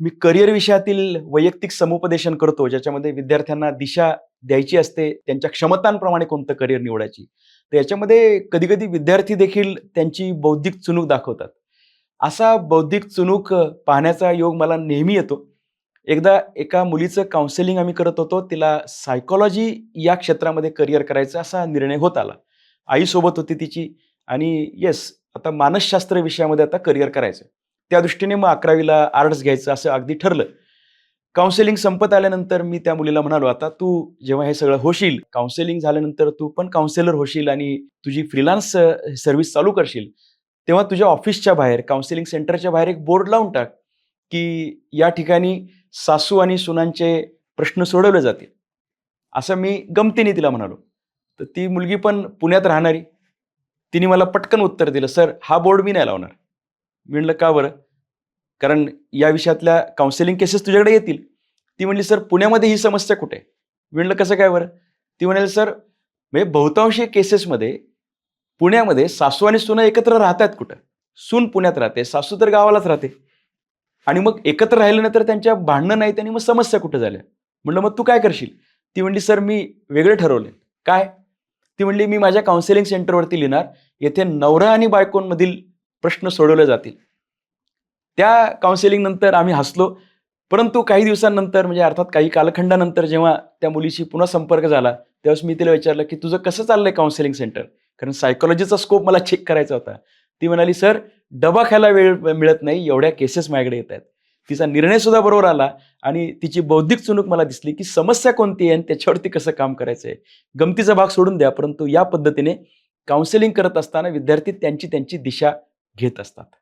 मी career विषयातील वैयक्तिक समुपदेशन करतो ज्याच्यामध्ये विद्यार्थ्यांना दिशा द्यायची असते त्यांच्या क्षमतांप्रमाणे कोणतं करिअर निवडायची. तर याच्यामध्ये कधी कधी विद्यार्थी देखील त्यांची बौद्धिक चुणूक दाखवतात. असा बौद्धिक चुणूक पाहण्याचा योग मला नेहमी येतो. एकदा एका मुलीचं काउन्सिलिंग आम्ही करत होतो तिला सायकोलॉजी या क्षेत्रामध्ये करिअर करायचा असा निर्णय होत आला. आईसोबत होती तिची आणि येस आता मानसशास्त्र विषयामध्ये आता करिअर करायचं त्या दृष्टीने मग अकरावीला आर्ट्स घ्यायचं असं अगदी ठरलं. काउन्सिलिंग संपत आल्यानंतर मी त्या मुलीला म्हणालो आता तू जेव्हा हे सगळं होशील काउन्सिलिंग झाल्यानंतर तू पण काउन्सिलर होशील आणि तुझी फ्रीलान्स सर्व्हिस चालू करशील तेव्हा तुझ्या ऑफिसच्या बाहेर काउन्सिलिंग सेंटरच्या बाहेर एक बोर्ड लावून टाक की या ठिकाणी सासू आणि सुनांचे प्रश्न सोडवले जातील. असं मी गमतीने तिला म्हणालो. तर ती मुलगी पण पुण्यात राहणारी. तिने मला पटकन उत्तर दिलं सर हा बोर्ड मी नाही लावणार. मी म्हणलं का बरं? कारण या विषयातल्या काउन्सिलिंग केसेस तुझ्याकडे येतील. ती म्हणली सर पुण्यामध्ये ही समस्या कुठे? आहे?" मी म्हणलं कसं काय बरं? ती म्हणाली सर म्हणजे बहुतांशी केसेसमध्ये पुण्यामध्ये सासू आणि सुना एकत्र राहतात कुठं? सून पुण्यात राहते सासू तर गावालाच राहते. आणि मग एकत्र राहिल्यानंतर त्यांच्या भांडणं नाहीत आणि मग समस्या कुठं झाल्या? म्हणलं मग तू काय करशील? ती म्हणली सर मी वेगळं ठरवले. काय? ती म्हणली मी माझ्या काउन्सिलिंग सेंटरवरती लिहिणार. येथे नवरा आणि बायकोंमधील प्रश्न सोडवले जातील. त्या काउन्सिलिंग नंतर आम्ही हसलो. परंतु काही दिवसांनंतर म्हणजे अर्थात काही कालखंडानंतर जेव्हा त्या मुलीशी पुन्हा संपर्क झाला त्यावेळेस मी तिला विचारलं की तुझं कसं चाललंय काउन्सिलिंग सेंटर कारण सायकोलॉजीचा स्कोप मला चेक करायचा होता. ती म्हणाली सर डबा खायला वेळ मिळत नाही एवढ्या केसेस माझ्याकडे येत आहेत. तिचा निर्णय सुद्धा बरोबर आला आणि तिची बौद्धिक चुणूक मला दिसली की समस्या कोणती आहे आणि त्याच्यावरती कसं काम करायचं आहे गमतीचा भाग सोडून द्या. परंतु या पद्धतीने काउन्सिलिंग करत असताना विद्यार्थी त्यांची त्यांची दिशा घेत असतात.